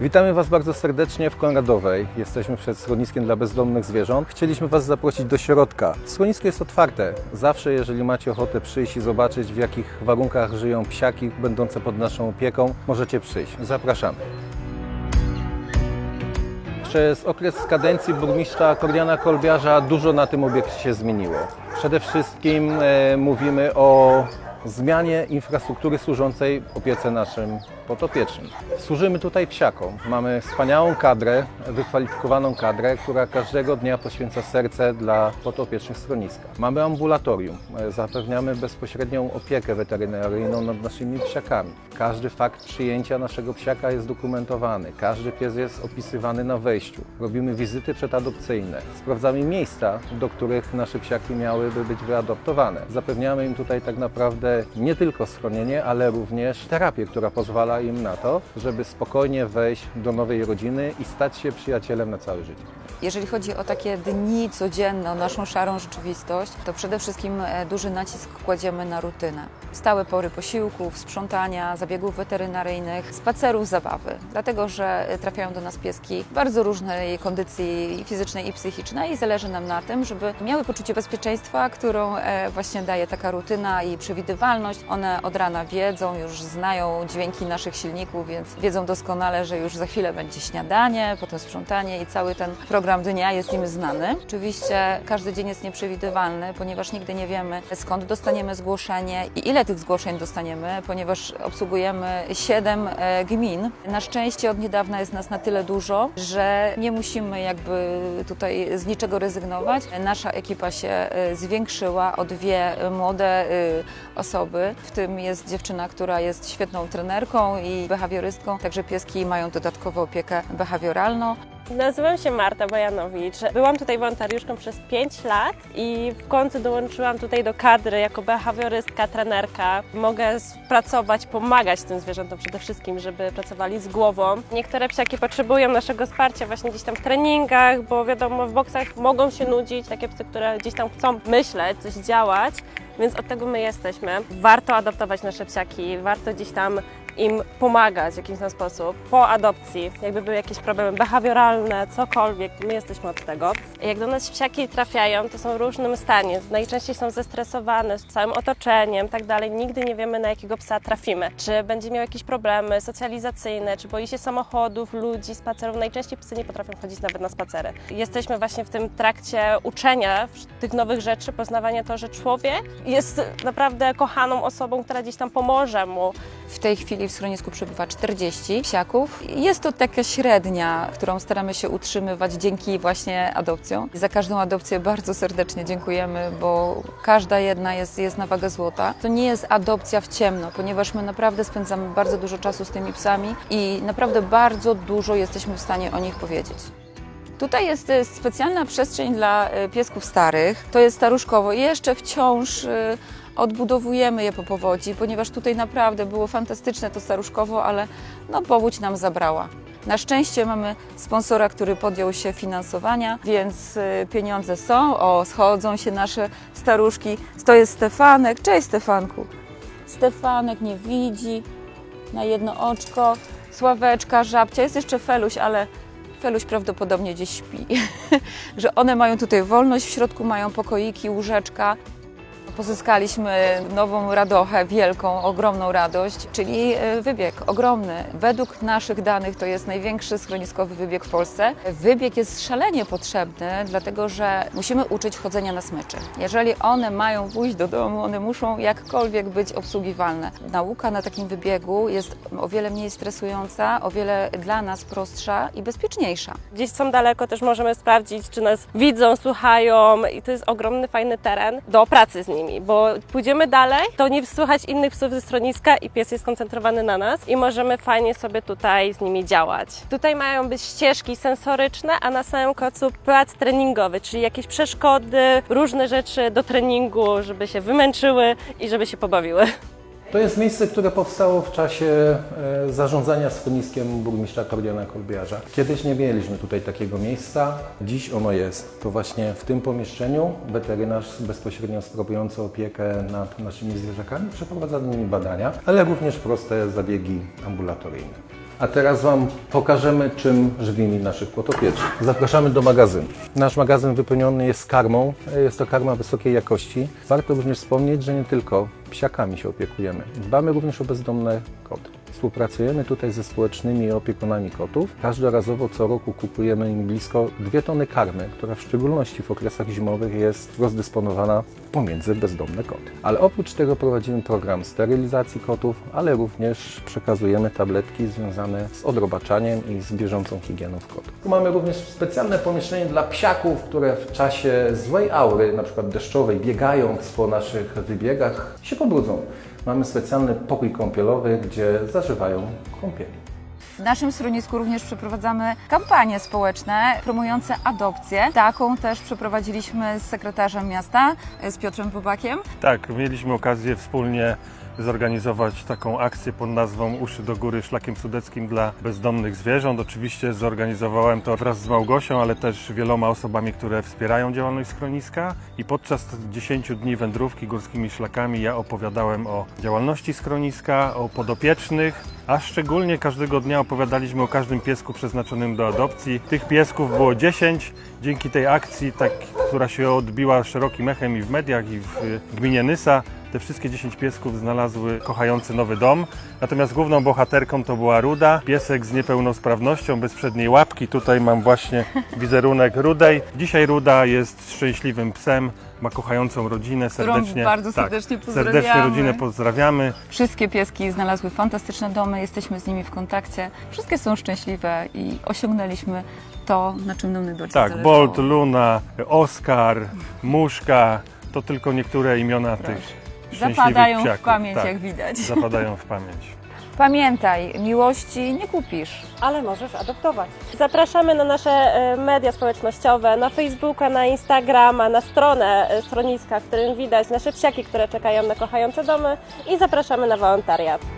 Witamy Was bardzo serdecznie w Konradowej. Jesteśmy przed schroniskiem dla bezdomnych zwierząt. Chcieliśmy Was zaprosić do środka. Schronisko jest otwarte. Zawsze, jeżeli macie ochotę przyjść i zobaczyć, w jakich warunkach żyją psiaki będące pod naszą opieką, możecie przyjść. Zapraszamy. Przez okres kadencji burmistrza Kordiana Kolbiarza dużo na tym obiekcie się zmieniło. Przede wszystkim e, mówimy o zmianie infrastruktury służącej opiece naszym potopiecznym. Służymy tutaj psiakom. Mamy wspaniałą kadrę, wykwalifikowaną kadrę, która każdego dnia poświęca serce dla potopiecznych schroniska. Mamy ambulatorium, zapewniamy bezpośrednią opiekę weterynaryjną nad naszymi psiakami. Każdy fakt przyjęcia naszego psiaka jest dokumentowany, każdy pies jest opisywany na wejściu. Robimy wizyty przedadopcyjne, sprawdzamy miejsca, do których nasze psiaki miałyby być wyadoptowane. Zapewniamy im tutaj tak naprawdę nie tylko schronienie, ale również terapię, która pozwala im na to, żeby spokojnie wejść do nowej rodziny i stać się przyjacielem na całe życie. Jeżeli chodzi o takie dni codzienne, o naszą szarą rzeczywistość, to przede wszystkim e, duży nacisk kładziemy na rutynę. Stałe pory posiłków, sprzątania, zabiegów weterynaryjnych, spacerów, zabawy. Dlatego, że trafiają do nas pieski bardzo różnej kondycji fizycznej i psychicznej i zależy nam na tym, żeby miały poczucie bezpieczeństwa, którą e, właśnie daje taka rutyna i przewidywalność. One od rana wiedzą, już znają dźwięki naszych silników, więc wiedzą doskonale, że już za chwilę będzie śniadanie, potem sprzątanie i cały ten program dnia jest im znany. Oczywiście każdy dzień jest nieprzewidywalny, ponieważ nigdy nie wiemy skąd dostaniemy zgłoszenie i ile tych zgłoszeń dostaniemy, ponieważ obsługujemy 7 gmin. Na szczęście od niedawna jest nas na tyle dużo, że nie musimy jakby tutaj z niczego rezygnować. Nasza ekipa się e, zwiększyła o dwie młode e, osoby, w tym jest dziewczyna, która jest świetną trenerką i behawiorystką, także pieski mają dodatkową opiekę behawioralną. Nazywam się Marta Bojanowicz. Byłam tutaj wolontariuszką przez 5 lat i w końcu dołączyłam tutaj do kadry jako behawiorystka, trenerka. Mogę pracować, pomagać tym zwierzętom przede wszystkim, żeby pracowali z głową. Niektóre psiaki potrzebują naszego wsparcia właśnie gdzieś tam w treningach, bo wiadomo, w boksach mogą się nudzić, takie psy, które gdzieś tam chcą myśleć, coś działać. Więc od tego my jesteśmy. Warto adoptować nasze psiaki, warto gdzieś tam im pomagać w jakiś tam sposób. Po adopcji, jakby były jakieś problemy behawioralne, cokolwiek, my jesteśmy od tego. Jak do nas psiaki trafiają, to są w różnym stanie. Najczęściej są zestresowane z całym otoczeniem, tak dalej. Nigdy nie wiemy, na jakiego psa trafimy. Czy będzie miał jakieś problemy socjalizacyjne, czy boi się samochodów, ludzi, spacerów. Najczęściej psy nie potrafią chodzić nawet na spacery. Jesteśmy właśnie w tym trakcie uczenia tych nowych rzeczy, poznawania to, że człowiek jest naprawdę kochaną osobą, która gdzieś tam pomoże mu. W tej chwili w schronisku przebywa 40 psiaków. Jest to taka średnia, którą staramy się utrzymywać dzięki właśnie adopcjom. Za każdą adopcję bardzo serdecznie dziękujemy, bo każda jedna jest, jest na wagę złota. To nie jest adopcja w ciemno, ponieważ my naprawdę spędzamy bardzo dużo czasu z tymi psami i naprawdę bardzo dużo jesteśmy w stanie o nich powiedzieć. Tutaj jest e, specjalna przestrzeń dla e, piesków starych. To jest staruszkowo. Jeszcze wciąż e, odbudowujemy je po powodzi, ponieważ tutaj naprawdę było fantastyczne to staruszkowo, ale no powódź nam zabrała. Na szczęście mamy sponsora, który podjął się finansowania, więc pieniądze są. O, schodzą się nasze staruszki. To jest Stefanek. Cześć Stefanku. Stefanek nie widzi na jedno oczko. Sławeczka, żabcia. Jest jeszcze Feluś, ale Feluś prawdopodobnie gdzieś śpi. Że one mają tutaj wolność, w środku mają pokoiki, łóżeczka. Pozyskaliśmy nową radochę, wielką, ogromną radość, czyli e, wybieg ogromny. Według naszych danych to jest największy schroniskowy wybieg w Polsce. Wybieg jest szalenie potrzebny, dlatego że musimy uczyć chodzenia na smyczy. Jeżeli one mają pójść do domu, one muszą jakkolwiek być obsługiwalne. Nauka na takim wybiegu jest o wiele mniej stresująca, o wiele dla nas prostsza i bezpieczniejsza. Gdzieś są daleko, też możemy sprawdzić, czy nas widzą, słuchają i to jest ogromny, fajny teren do pracy z nimi, bo pójdziemy dalej, to nie słychać innych psów ze schroniska i pies jest skoncentrowany na nas i możemy fajnie sobie tutaj z nimi działać. Tutaj mają być ścieżki sensoryczne, a na samym końcu plac treningowy, czyli jakieś przeszkody, różne rzeczy do treningu, żeby się wymęczyły i żeby się pobawiły. To jest miejsce, które powstało w czasie e, zarządzania schroniskiem burmistrza Kordiana Kolbiarza. Kiedyś nie mieliśmy tutaj takiego miejsca, dziś ono jest. To właśnie w tym pomieszczeniu weterynarz bezpośrednio sprawujący opiekę nad naszymi zwierzakami przeprowadza nimi badania, ale również proste zabiegi ambulatoryjne. A teraz Wam pokażemy, czym żywimy naszych płotopieców. Zapraszamy do magazynu. Nasz magazyn wypełniony jest karmą. Jest to karma wysokiej jakości. Warto również wspomnieć, że nie tylko psiakami się opiekujemy. Dbamy również o bezdomne koty. Współpracujemy tutaj ze społecznymi opiekunami kotów. Każdorazowo co roku kupujemy im blisko 2 tony karmy, która w szczególności w okresach zimowych jest rozdysponowana pomiędzy bezdomne koty. Ale oprócz tego prowadzimy program sterylizacji kotów, ale również przekazujemy tabletki związane z odrobaczaniem i z bieżącą higieną kotów. Tu mamy również specjalne pomieszczenie dla psiaków, które w czasie złej aury, przykład deszczowej, biegając po naszych wybiegach, się pobrudzą. Mamy specjalny pokój kąpielowy, gdzie zażywają kąpieli. W naszym schronisku również przeprowadzamy kampanie społeczne promujące adopcję. Taką też przeprowadziliśmy z sekretarzem miasta, z Piotrem Bobakiem. Tak, mieliśmy okazję wspólnie zorganizować taką akcję pod nazwą Uszy do góry szlakiem sudeckim dla bezdomnych zwierząt. Oczywiście zorganizowałem to wraz z Małgosią, ale też wieloma osobami, które wspierają działalność schroniska. I podczas 10 dni wędrówki górskimi szlakami ja opowiadałem o działalności schroniska, o podopiecznych, a szczególnie każdego dnia opowiadaliśmy o każdym piesku przeznaczonym do adopcji. Tych piesków było 10. Dzięki tej akcji, tak, która się odbiła szerokim echem i w mediach, i w gminie Nysa, te wszystkie 10 piesków znalazły kochający nowy dom. Natomiast główną bohaterką to była Ruda, piesek z niepełnosprawnością, bez przedniej łapki. Tutaj mam właśnie wizerunek Rudej. Dzisiaj Ruda jest szczęśliwym psem, ma kochającą rodzinę serdecznie. bardzo serdecznie Serdecznie pozdrawiamy. rodzinę pozdrawiamy. Wszystkie pieski znalazły fantastyczne domy, jesteśmy z nimi w kontakcie. Wszystkie są szczęśliwe i osiągnęliśmy to, na czym nam najbardziej Tak, zależało. Bolt, Luna, Oskar, Muszka, to tylko niektóre imiona tych Zapadają w pamięć, tak, jak widać. Zapadają w pamięć. Pamiętaj, miłości nie kupisz. ale możesz adoptować. Zapraszamy na nasze e, media społecznościowe, na Facebooka, na Instagrama, na stronę e, schroniska, w którym widać nasze psiaki, które czekają na kochające domy i zapraszamy na wolontariat.